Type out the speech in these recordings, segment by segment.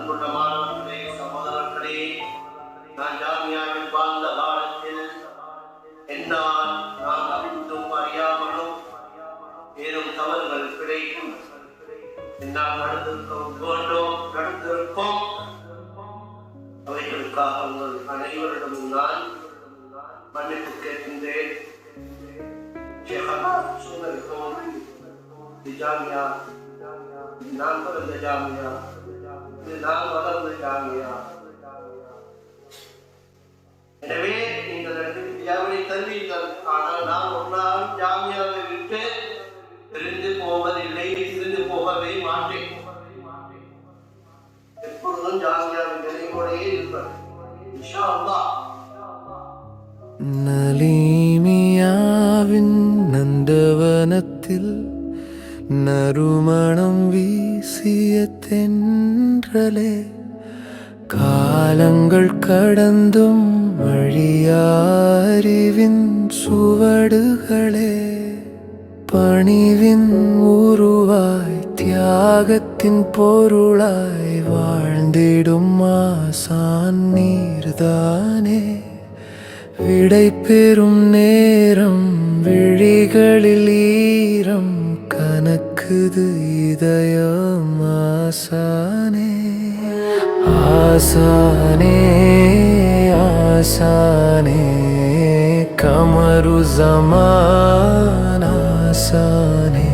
அன்புள்ள மாணவர்களே சகோதரர்களே நான் ஜாமியாவில் வாழ்ந்த காலத்தில் என்னால் நான் அறிந்தும் அறியாமலும் ஏதும் தவறுகள் கிடைக்கும். என்னால் நடந்திருக்கும் வேண்டும் நடந்திருக்கும். அவைகளுக்காக உங்கள் அனைவரிடமும் நான் மன்னிப்பு கேட்கின்றேன். ஷேகா ஜாமியா நான் பிறந்த ஜாமியா. நான் வளர்ந்து காமியா எனவே நீங்கள் ஜாமியை தருவீர்கள். ஆனால் நாம் ஒன்றால் ஜாமியாவை விட்டு பிரிந்து போவதில்லை பிரிந்து போகவே மாட்டேன். எப்பொழுதும் ஜாமியாவின் நிலையோடையே இருப்பேன் இஷா நலீமியாவின் நந்தவனத்தில் நறுமணம் வீசிய கடலே കാലങ്ങൾ കടന്നും വഴിയാരിവിൻ ചുവടുകളെ പണിവിൻ ഉരുവായി ത്യാഗത്തിൻ പൊരുളായി വാഴ്ന്നിടും ആസാൻ നീർതാനേ விடை பெறும் நேரம் விழிகளில் ஈரம் கணக்குது இதயம் ஆசானே ആസാനേ ആസാനേ കമറു സമാന ആസാനേ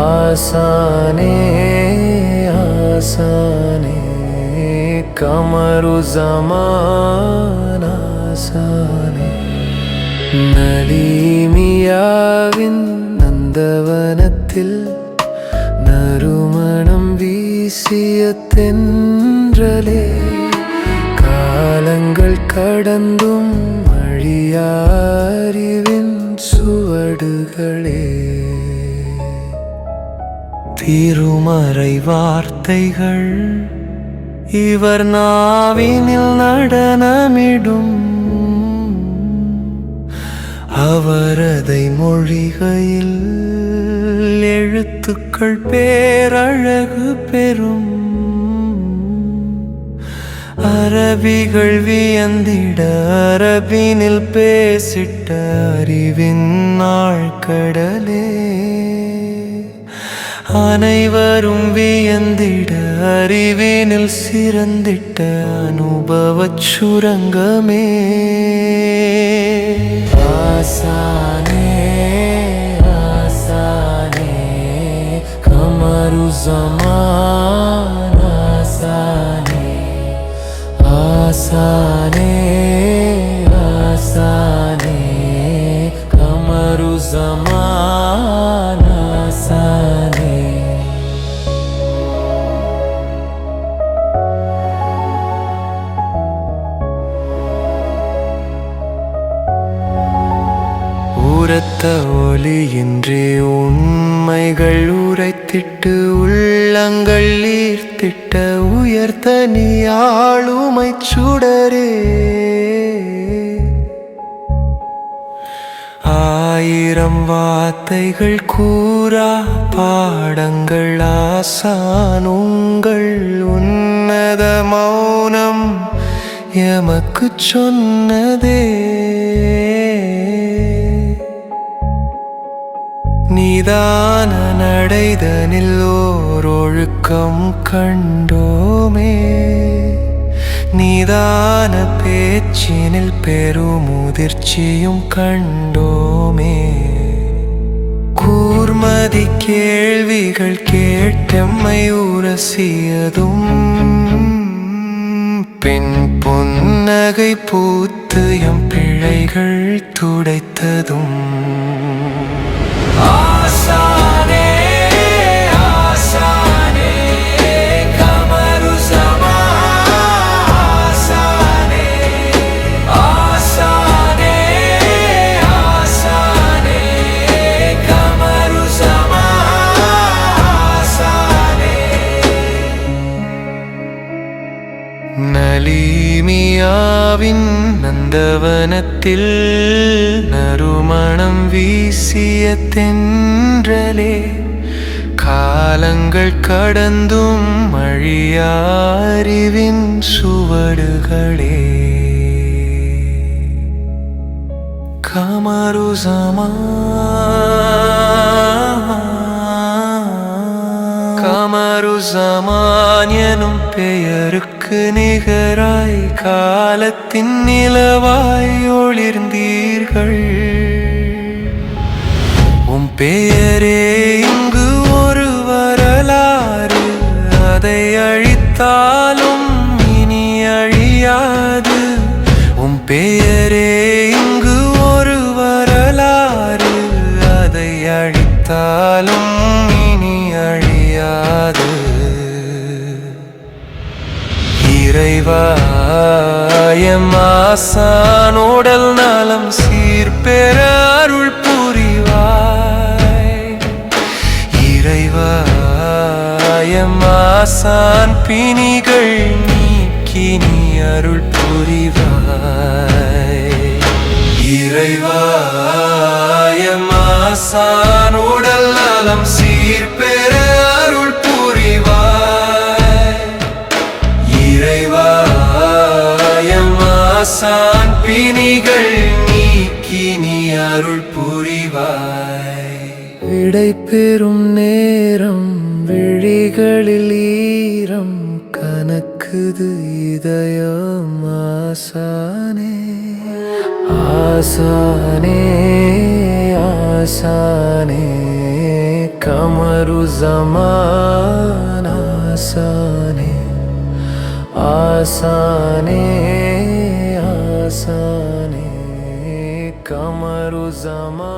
ആസാനേ ആസാനേ കമറു സമാന ആസാനേ നദീമിയാവിൻ നന്ദവനത്തിൽ നറുമണം വീശിയ തെൻ தென்றலே காலங்கள் கடந்தும் அழியாறிவின் சுவடுகளே. திருமறை வார்த்தைகள் இவர் நாவினில் நடனமிடும். அவரதை மொழிகையில் எழுத்துக்கள் பேரழகு பெறும். அரபிகள் வியந்திட அரபினில் பேசிட்ட அறிவின் நாழ்கடலே அனைவரும் வியந்திட அறிவினில் சிறந்திட்ட அனுபவச் சுரங்கமே ஆசானே ஆசானே கமரு ஜமான் ஆசானே ஆசானே கமரு ஜமான் ஆசானே உரத்த ஒலியின்றி உண்மைகள் உரைத்திட்டு உள்ளங்கள் திட்ட உயர்த்த நீ ஆளுமை சுடரே. ஆயிரம் வார்த்தைகள் கூறா பாடங்கள் ஆசான் உங்கள் உன்னத மௌனம் எமக்கு சொன்னதே. நீதான நடைதனில் ஓர் ஒழுக்கம் கண்டோமே. நீதான பேச்சினில் பெருமுதிர்ச்சியும் கண்டோமே. கூர்மதி கேள்விகள் கேட்டம்மை உரசியதும் பின் புன்னகை பூத்து எம் பிழைகள் துடைத்ததும். ஆசானே நலீமியாவின் நந்தவனத்தில் நறுமணம் வீசிய தென்றலே காலங்கள் கடந்தும் மழியாறிவின் சுவடுகளே. கமரு கமரு ஜமான் எனும் பெயருக்கு நிகராய் காலத்தின் நிலவாய் ஒளிர்ந்தீர்கள். உம் பெயரே இங்கு ஒரு வரலாறு. அதை அழித்தாலும் இனி அழியாது. உம் பெயரே இங்கு ஒரு வரலாறு. அதை அழித்தாலும் இறைவாயமாசான் உடல் நலம் சீர்பெற அருள் புரிவாய். இறைவாயமாசான் பிணிகள் நீக்கி நீ அருள் புரிவாய். ஆசான் பிணிகள் நீக்கி நீ அருள் புரிவாய். விடை பெறும் நேரம் விழிகளில் ஈரம் கனக்குது இதயம் ஆசானே. ஆசானே ஆசானே கமரு ஜமான் ஆசானே. ஆசானே ஆசானே கமரு ஜமா